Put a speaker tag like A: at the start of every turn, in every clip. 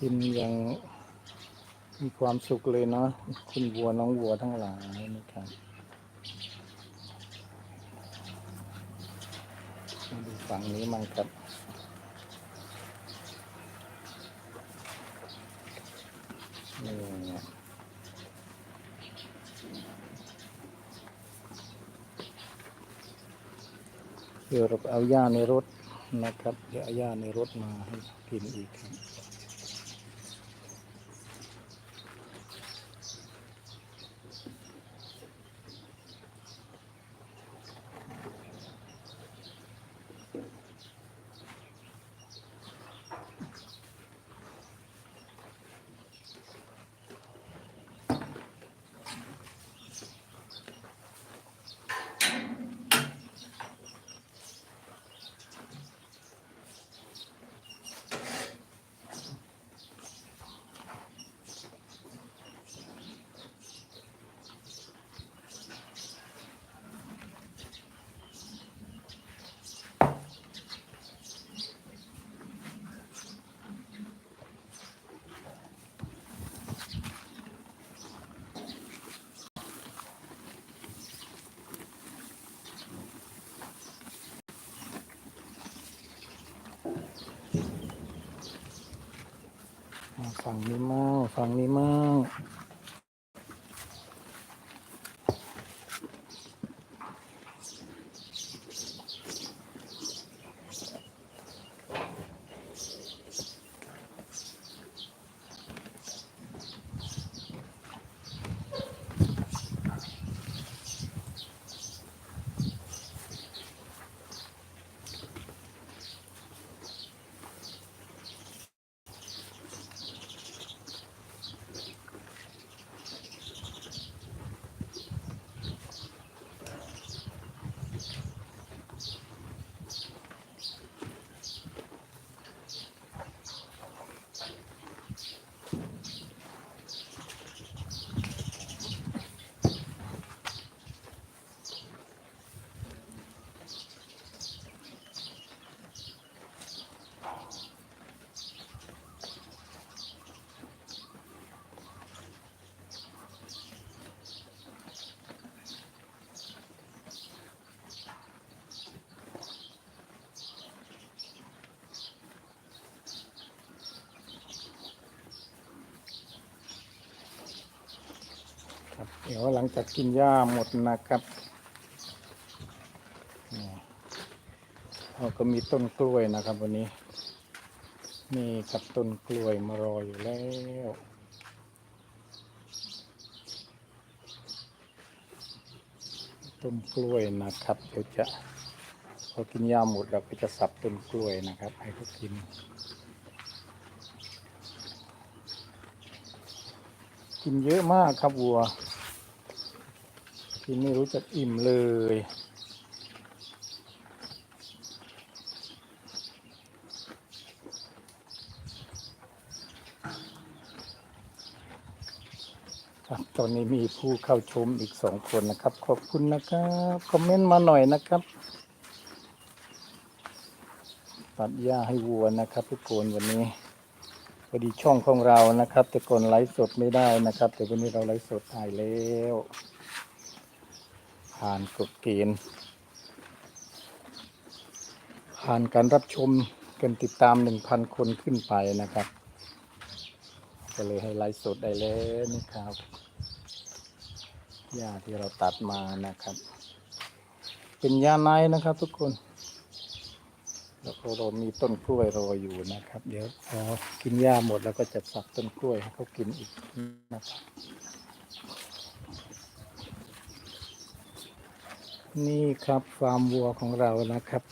A: กินอย่างมีความสุขเลยเนาะคุณวัวน้องวัวทั้งหลายนะครับมาดูฝั่งนี้มั่งครับนี่เดี๋ยวเราเอาหญ้าในรถนะครับ เดี๋ยวเอาหญ้าในรถมาให้กินอีกครับ ฝั่งนี้มั่งฝั่งนี้มั่ง เดี๋ยวหลังจากกินหญ้าหมดนะครับเราก็มีต้นกล้วยนะครับวันนี้นี่กับต้นกล้วยมารออยู่แล้วต้นกล้วยนะครับเดี๋ยวจะพอกินหญ้าหมดเราก็จะสับต้นกล้วยนะครับ ให้เขากินกินเยอะมากครับวัว กินไม่รู้จักอิ่มเลย ครับตอนนี้มีผู้เข้าชมอีกสองคนนะครับ ขอบคุณนะครับ คอมเมนต์มาหน่อยนะครับ ตัดหญ้าให้วัวนะครับ ทุกคนวันนี้พอดีช่องของเรานะครับ แต่ก่อนไลฟ์สดไม่ได้นะครับ แต่วันนี้เราไลฟ์สดถ่ายแล้ว ผ่านกฎเกณฑ์ผ่านการรับชมกันติดตามหนึ่งพันคนขึ้นไปนะครับ ก็เลยให้ไลฟ์สดได้แล้วนี่ครับหญ้าที่เราตัดมานะครับ เป็นหญ้าไนนะครับทุกคน แล้วก็เรามีต้นกล้วยรออยู่นะครับ เดี๋ยวพอกินหญ้าหมดแล้วก็จะสับต้นกล้วยให้เขากินอีกนะครับ นี่ครับฟาร์มวัวของเรานะครับ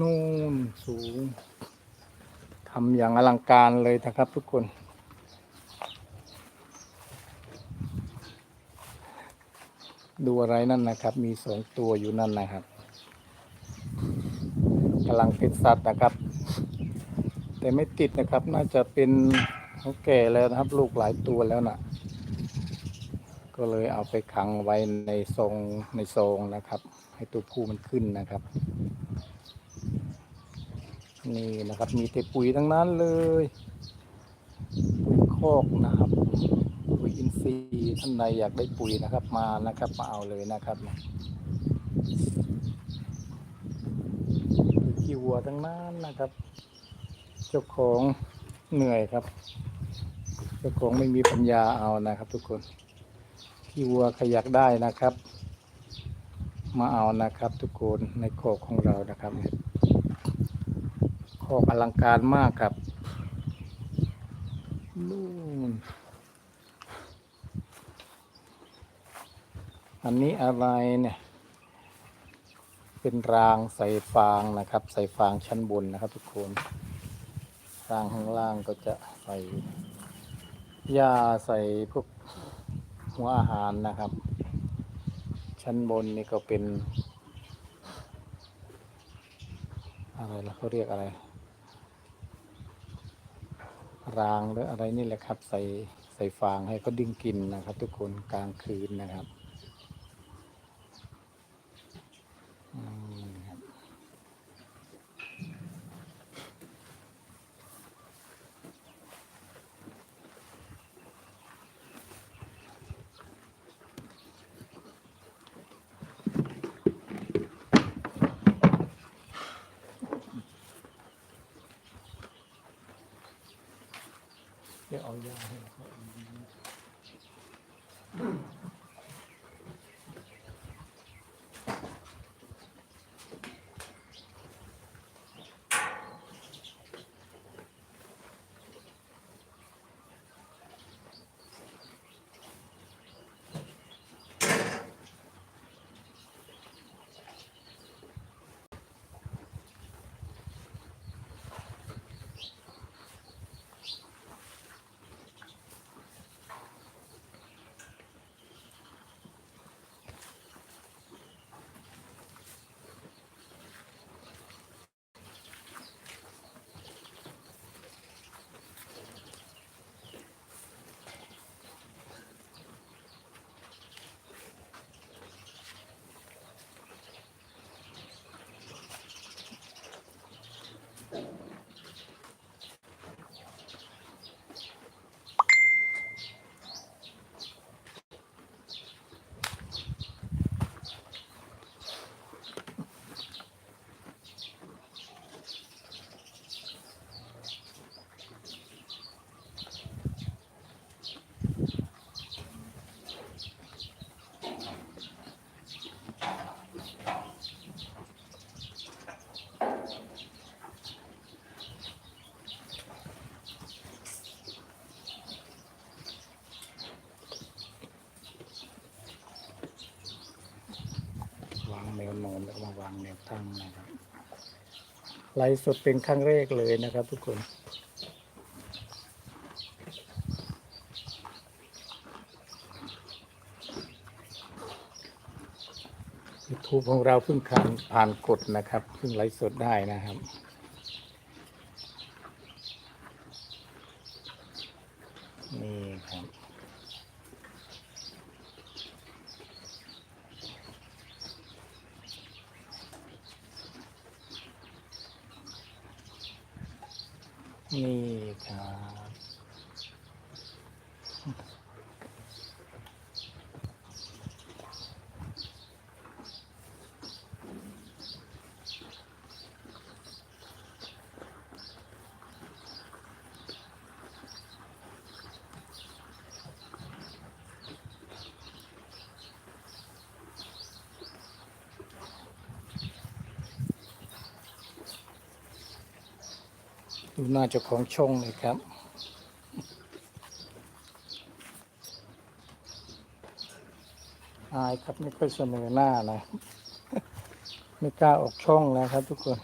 A: นู่นสูงทำอย่างอลังการเลยนะครับทุกคน ดูอะไรนั่นนะครับ มีสองตัวอยู่นั่นนะครับกำลังติดสัตว์นะครับ แต่ไม่ติดนะครับ น่าจะเป็นเขาแก่แล้วนะครับ ลูกหลายตัวแล้วนะ ก็เลยเอาไปขังไว้ในทรงในซองนะครับ ให้ตัวผู้มันขึ้นนะครับ นี่นะครับมีแต่ปุ๋ยทั้งนั้นเลย ปุ๋ยคอกนะครับปุ๋ยอินทรีย์ท่านใดอยากได้ปุ๋ยนะครับมานะครับมาเอาเลยนะครับปุ๋ยขี้วัวทั้งนั้นนะครับ เจ้าของเหนื่อยครับ เจ้าของไม่มีปัญญาเอานะครับทุกคน ขี้วัวใครอยากได้นะครับ มาเอานะครับ ทุกคนในโคกของเรานะครับโคกอลังการมากครับนู่นอันนี้อะไรเนี่ย เป็นรางใส่ฟางนะครับ ใส่ฟางชั้นบนนะครับ ทุกคนรางข้างล่างก็จะใส่หญ้าใส่พวก หัวอาหารนะครับ ชั้นบนนี่ก็เป็น อะไรล่ะเขาเรียกอะไร รางหรืออะไรนี่แหละครับ ใส่ใส่ฟางให้เขาดึงกินนะครับ ทุกคนกลางคืนนะครับ เดี๋ย นวนอนแล้วมาวางแนวตั้งนะครับไลฟ์สดเป็นครั้งแรกเลยนะครับ ทุกคน YouTube ของเราเพิ่งผ่านผ่านกฎนะครับเพิ่งไลฟ์สดได้นะครับนี่ครับ นี่ครับ ดูหน้าเจ้าของช่องเลยครับ อายครับไม่ค่อยเสนอหน้านะ ไม่กล้าออกช่องนะครับทุกคน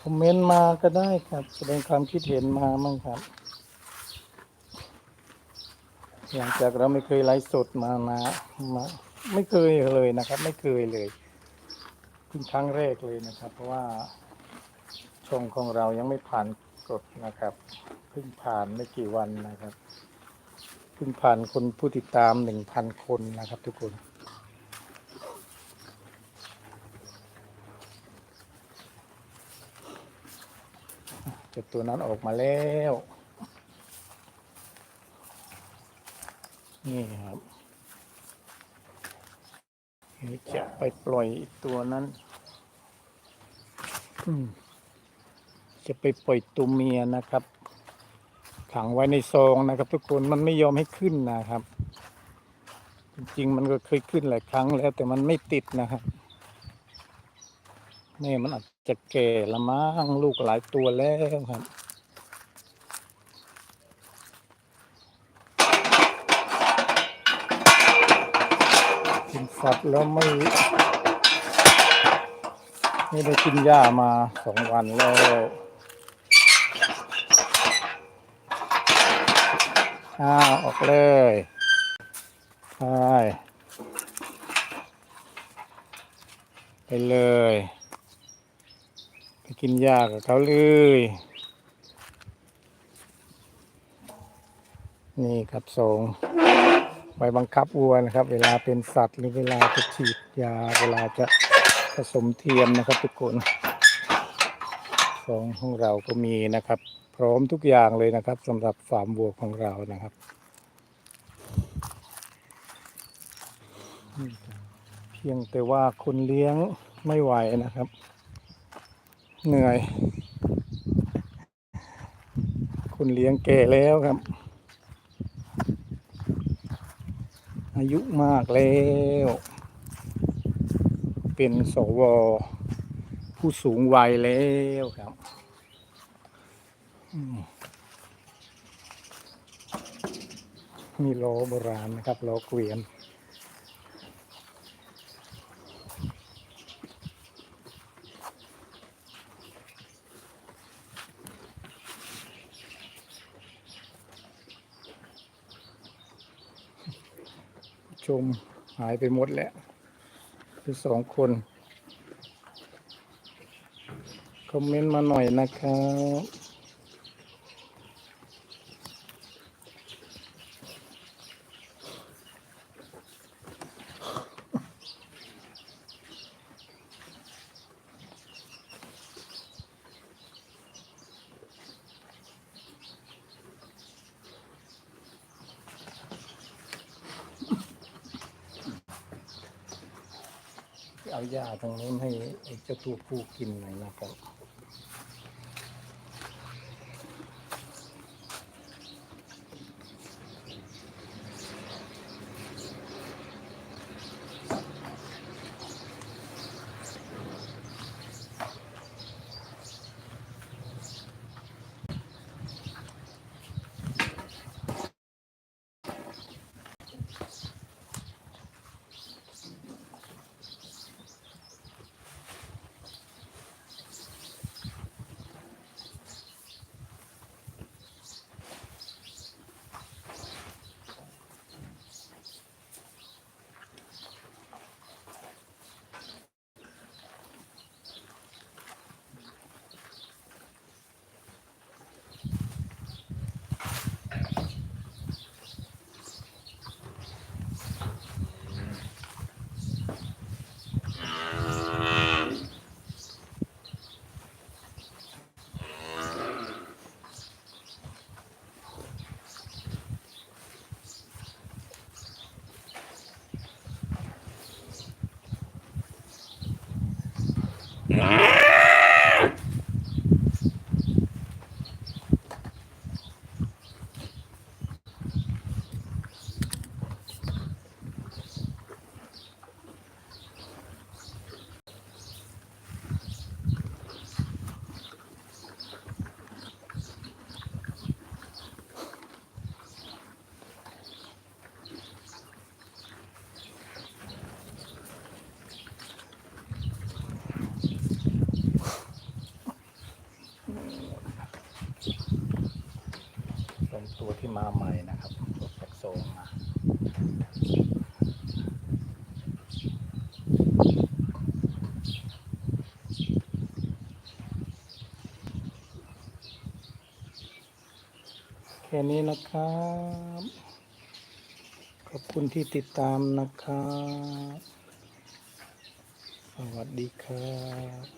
A: คอมเมนต์มาก็ได้ครับ แสดงความคิดเห็นมามั่งครับ หลังจากเราไม่เคยไลฟ์สดมานะมาไม่เคยเลยนะครับ ไม่เคยเลยเพิ่งครั้งแรกเลยนะครับ เพราะว่า ช่องของเรายังไม่ผ่านกฎนะครับเพิ่งผ่านไม่กี่วันนะครับเพิ่งผ่านคนผู้ติดตามหนึ่งพันคนนะครับทุกคนไปจะตัวนั้นออกมาแล้ว นี่ครับจะไปปล่อยอีกตัวนั้น อืม จะไปปล่อยตัวเมียนะครับ ขังไว้ในซองนะครับ ทุกคนมันไม่ยอมให้ขึ้นนะครับ จริงๆมันก็เคยขึ้นหลายครั้งแล้วแต่มันไม่ติดนะครับแม่มันอาจจะแก่ละมั้งลูกหลายตัวแล้วครับกินสัตว์แล้วไม่ไม่ได้กินหญ้ามาสองวันแล้ว อ้าวออกเลยไปไปเลย ไปกินหญ้ากับเขาเลย นี่ครับสงไว้บังคับวัวนะครับ เวลาเป็นสัตว์หรือเวลาจะฉีดยาเวลาจะผสมเทียมนะครับทุกคนสองของเราก็มีนะครับ พร้อมทุกอย่างเลยนะครับสำหรับฟาร์มวัวของเรานะครับ เพียงแต่ว่าคนเลี้ยงไม่ไหวนะครับ เหนื่อย คนเลี้ยงแก่แล้วครับ อายุมากแล้ว เป็นสวผู้สูงวัยแล้วครับ มีล้อโบราณนะครับล้อเกวียนชมหายไปหมดแล้วคือสองคน คอมเมนต์มาหน่อยนะครับ เอาหญ้าตรงนู้นให้ไอ้เจ้าตัวผู้กินหน่อยนะครับ ตัวที่มาใหม่นะครับออกจากโซงมาแค่นี้นะครับ ขอบคุณที่ติดตามนะครับ สวัสดีครับ